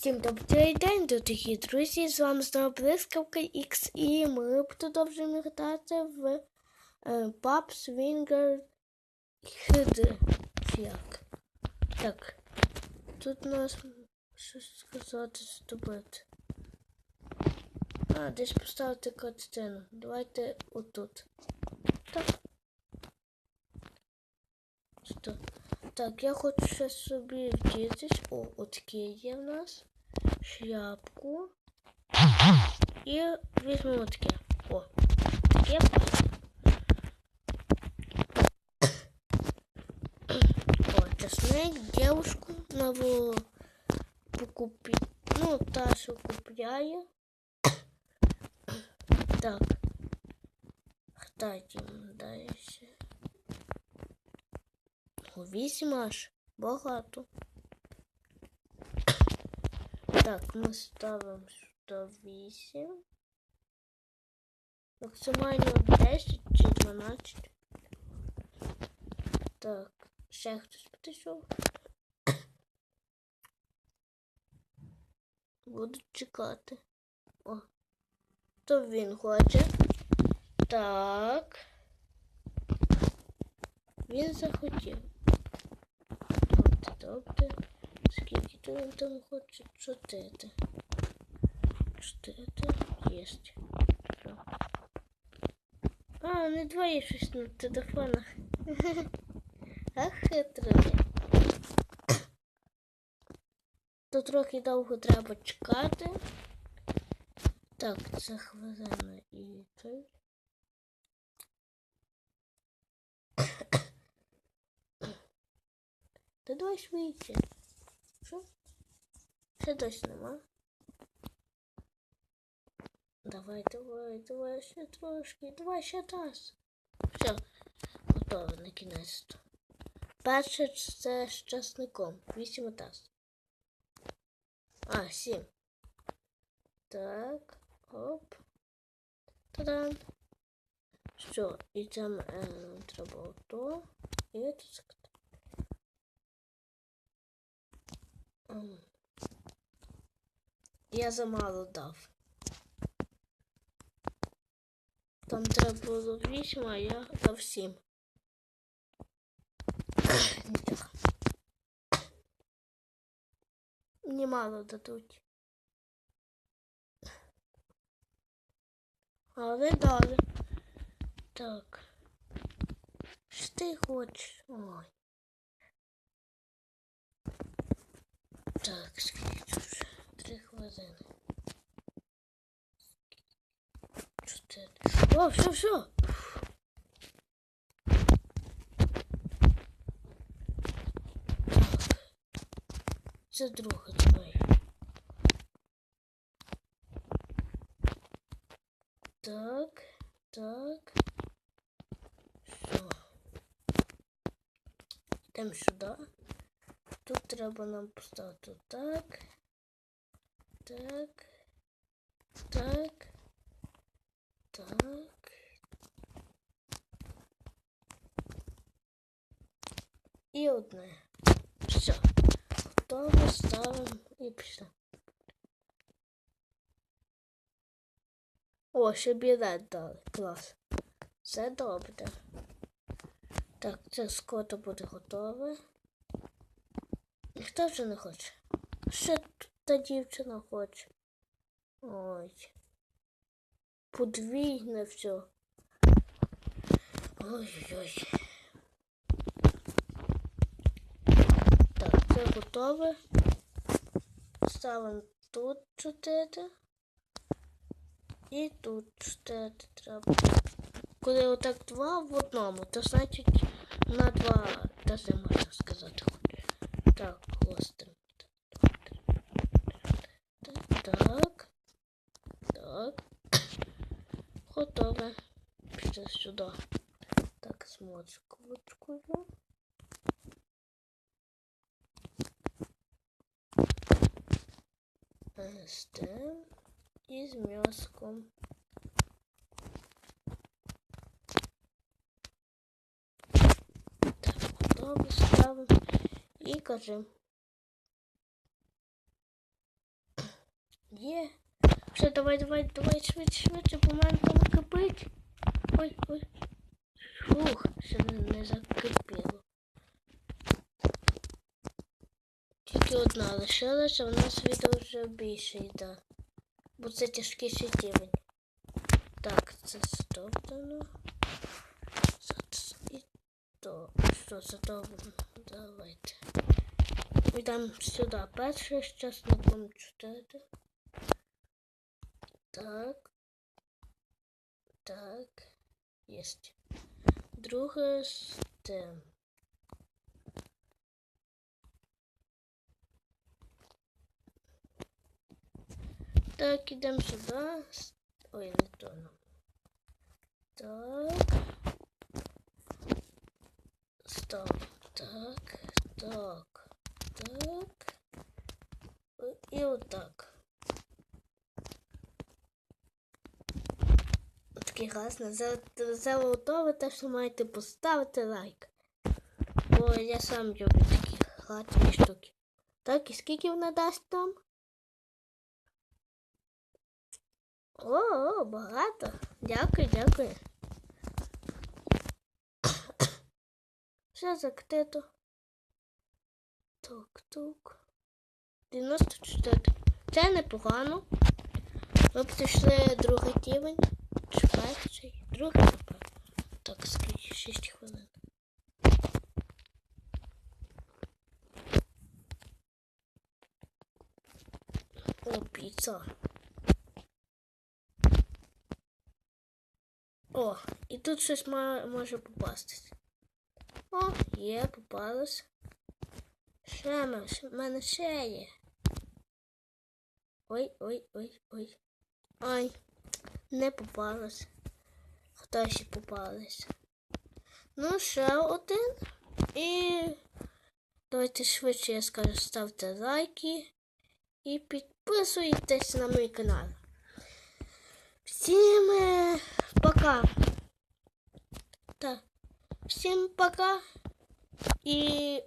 Всім добрий день, дорогі друзі! З вами знову Блискавка X і ми продовжуємо грати в е, Pub Swinger Hid. Як? Так. Тут у нас щось сказати здобути. А, десь поставити картину. Давайте отут. Так. Що? Так, я хочу ще собі вдітись. О, отакі є в нас. Шляпку. І візьмемо таке. О, таке. О, чесник, девушку нову покупі. Ну, та, що купляє. Так. Хтать йому далі ще. Вісім. Так, ми ставимо сюди 8. Максимально 10 чи 12. Так, ще хтось підійшов. Буду чекати. О, то він хоче. Так. Він захотів. Добре, добре. Скільки він там хоче? Чотири. Чотири. Єсть. А, не двоє щось на телефонах. Ах, хитро. То трохи довго треба чекати. Так, це хвилина і той. Та давай швидше. Що? Ще досі нема. Давай, давай, давай ще трошки. Давай ще раз. Все, готово на кінець. Перше це з часником. Вісім таз. А, сім. Так. Оп. Та-дам. Що, і там е, треба то. І це Я замало дав. Там треба було 8, а я дав 7. Нічого. Немало дадуть. Але дали. Так. Що ти хочеш? Ой. Так, скільки вже? Три хвилини. Чотири. О, все, все. Так. Це друге давай. Так, так. Все. Йдемо сюди. Тут треба нам поставити так. Так. Так. Так. І одне. Все. Готово ставимо і пішло. О, ще білет дали. Клас. Все добре. Так, це скоро буде готове. Ніхто вже не хоче. Ще та дівчина хоче. Ой. Подвійне все. Ой-ой-ой. Так, це готове. Ставимо тут чотири. І тут чотири треба. Коли отак два в одному, то значить на два даже можна сказати. Так, гострим. Так, так. Так. Готове. Пішли сюди. Так, смочку вичкую. З тим і з м'яском. Так, готово ставимо і кажемо. Є. Все, давай, давай, давай, швидше, швидше, бо в мене там кипить. Ой, ой. Фух, не, закипіло. Тільки одна лишилася, у нас відео вже більше йде. Бо це тяжкіший рівень. Так, це стоптано. І то. Що це добре? Давайте. Йдемо сюди. Перше з часником 4. Так. Так. Єсть. Друге з. Так, ідемо сюди. Ой, не то нам. Так. Стоп. Так. Так. Так. І отак. Такий. За, за готове, те, що маєте поставити лайк. Бо я сам люблю такі гарні штуки. Так, і скільки вона дасть там? О, о, багато. Дякую, дякую. Все закрито. Тук, тук. 94. Це непогано. Ми прийшли другий рівень. Перший? Другий тепер. Так, скільки 6 хвилин. О, піца. О, і тут щось може попастись. О, є, попалось. Ще- в мене ще є. Ой, ой, ой, ой. Ой, не попалось. Хто ще попалось? Ну, ще один. І давайте швидше я скажу, ставте лайки і підписуйтесь на мій канал. Всім е, пока. Так. Всім пока. І